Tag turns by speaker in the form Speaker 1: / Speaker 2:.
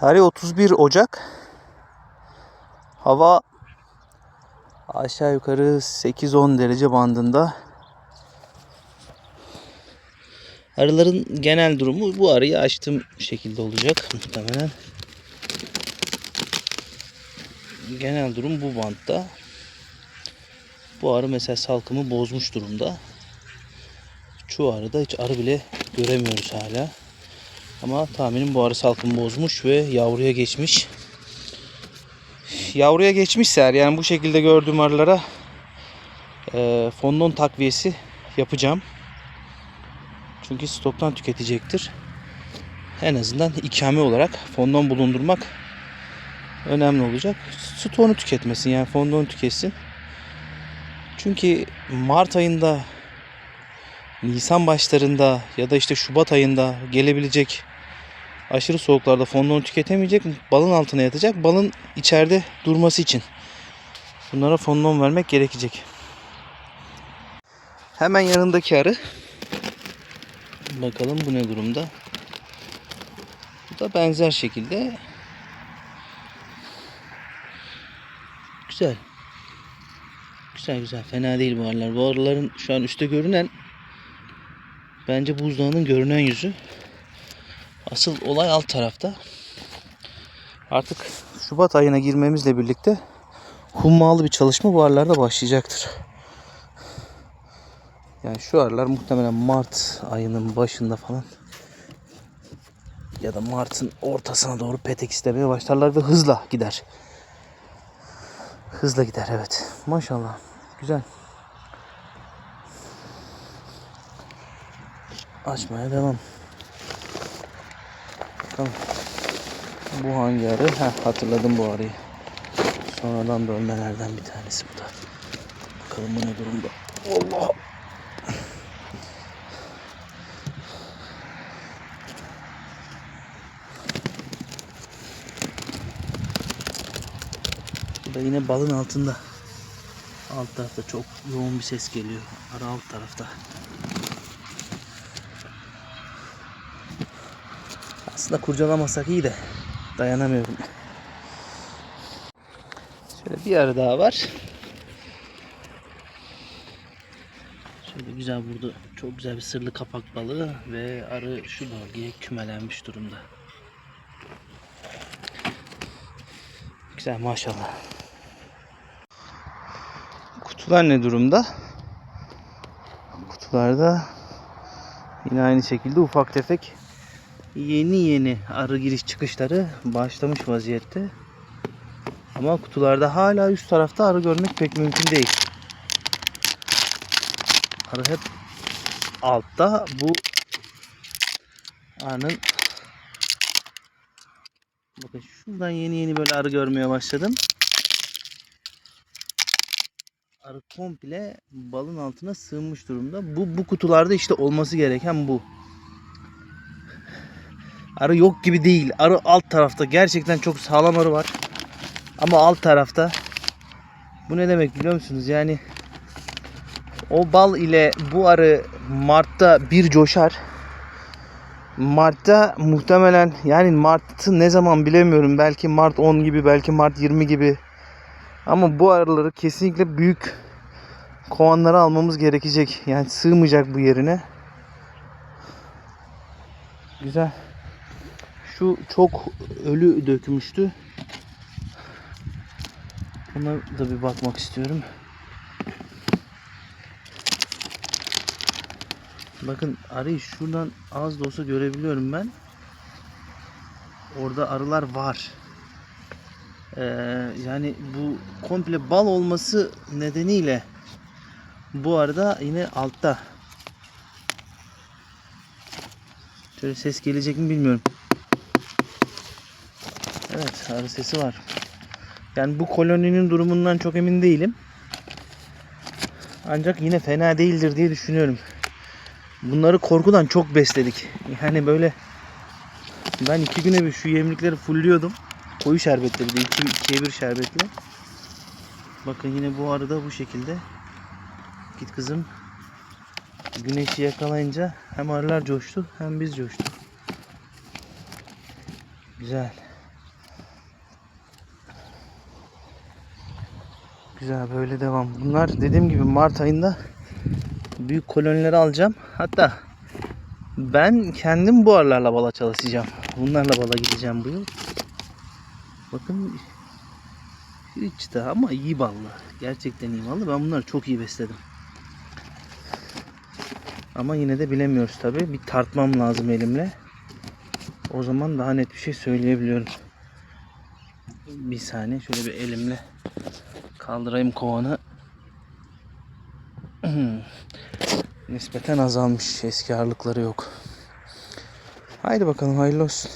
Speaker 1: Tarih 31 Ocak. Hava aşağı yukarı 8-10 derece bandında. Arıların genel durumu bu arıyı açtığım şekilde olacak muhtemelen. Genel durum bu bantta. Bu arı mesela salkımı bozmuş durumda. Çoğu arıda hiç arı bile göremiyoruz hala. Ama tahminim bu arı salkımı bozmuş ve yavruya geçmiş. Yavruya geçmişse eğer yani bu şekilde gördüğüm arılara e, fondon takviyesi yapacağım. Çünkü stoktan tüketecektir. En azından ikame olarak fondon bulundurmak önemli olacak. Stoğunu tüketmesin yani fondon tüketsin. Çünkü Mart ayında Nisan başlarında ya da işte Şubat ayında gelebilecek aşırı soğuklarda fondonu tüketemeyecek, balın altına yatacak. Balın içeride durması için bunlara fondon vermek gerekecek. Hemen yanındaki arı. Bakalım bu ne durumda. Bu da benzer şekilde. Güzel. Güzel güzel. Fena değil bu arılar. Bu arıların şu an üstte görünen bence buzdağının görünen yüzü. Asıl olay alt tarafta. Artık Şubat ayına girmemizle birlikte hummalı bir çalışma bu arılarda başlayacaktır. Yani şu aralar muhtemelen Mart ayının başında falan ya da Mart'ın ortasına doğru petek istemeye başlarlar ve hızla gider. Hızla gider evet. Maşallah. Güzel. Açmaya devam. Bakalım. Bu hangi arı? Heh, hatırladım bu arıyı. Sonradan bölmelerden bir tanesi bu da. Bakalım bu ne durumda. Allah. Bu da yine balın altında. Alt tarafta çok yoğun bir ses geliyor. Ara alt tarafta. Aslında kurcalamasak iyi de dayanamıyorum. Şöyle bir arı daha var. Şöyle güzel burada çok güzel bir sırlı kapak balığı ve arı şu bölgeye kümelenmiş durumda. Güzel maşallah. Kutular ne durumda? Kutularda yine aynı şekilde ufak tefek yeni yeni arı giriş çıkışları başlamış vaziyette. Ama kutularda hala üst tarafta arı görmek pek mümkün değil. Arı hep altta. Bu arının bakın şuradan yeni yeni böyle arı görmeye başladım. Arı komple balın altına sığınmış durumda. Bu bu kutularda işte olması gereken bu. Arı yok gibi değil. Arı alt tarafta. Gerçekten çok sağlam arı var. Ama alt tarafta. Bu ne demek biliyor musunuz? Yani o bal ile bu arı Mart'ta bir coşar. Mart'ta muhtemelen yani Mart'ı ne zaman bilemiyorum. Belki Mart 10 gibi, belki Mart 20 gibi. Ama bu arıları kesinlikle büyük kovanlara almamız gerekecek. Yani sığmayacak bu yerine. Güzel. Şu çok ölü dökmüştü. Buna da bir bakmak istiyorum. Bakın arıyı şuradan az da olsa görebiliyorum ben. Orada arılar var. Ee, yani bu komple bal olması nedeniyle bu arada yine altta. Şöyle ses gelecek mi bilmiyorum. Evet arı sesi var. Yani bu koloninin durumundan çok emin değilim. Ancak yine fena değildir diye düşünüyorum. Bunları korkudan çok besledik. Yani böyle ben iki güne bir şu yemlikleri fulluyordum. Koyu şerbetli bir de iki, ikiye bir şerbetli. Bakın yine bu arada bu şekilde. Git kızım. Güneşi yakalayınca hem arılar coştu hem biz coştuk. Güzel. Güzel böyle devam. Bunlar dediğim gibi Mart ayında büyük kolonileri alacağım. Hatta ben kendim bu arılarla bala çalışacağım. Bunlarla bala gideceğim bu yıl. Bakın hiç de ama iyi ballı. Gerçekten iyi ballı. Ben bunları çok iyi besledim. Ama yine de bilemiyoruz tabi. Bir tartmam lazım elimle. O zaman daha net bir şey söyleyebiliyorum. Bir saniye şöyle bir elimle kaldırayım kovanı. Nispeten azalmış. Eski ağırlıkları yok. Haydi bakalım hayırlı olsun.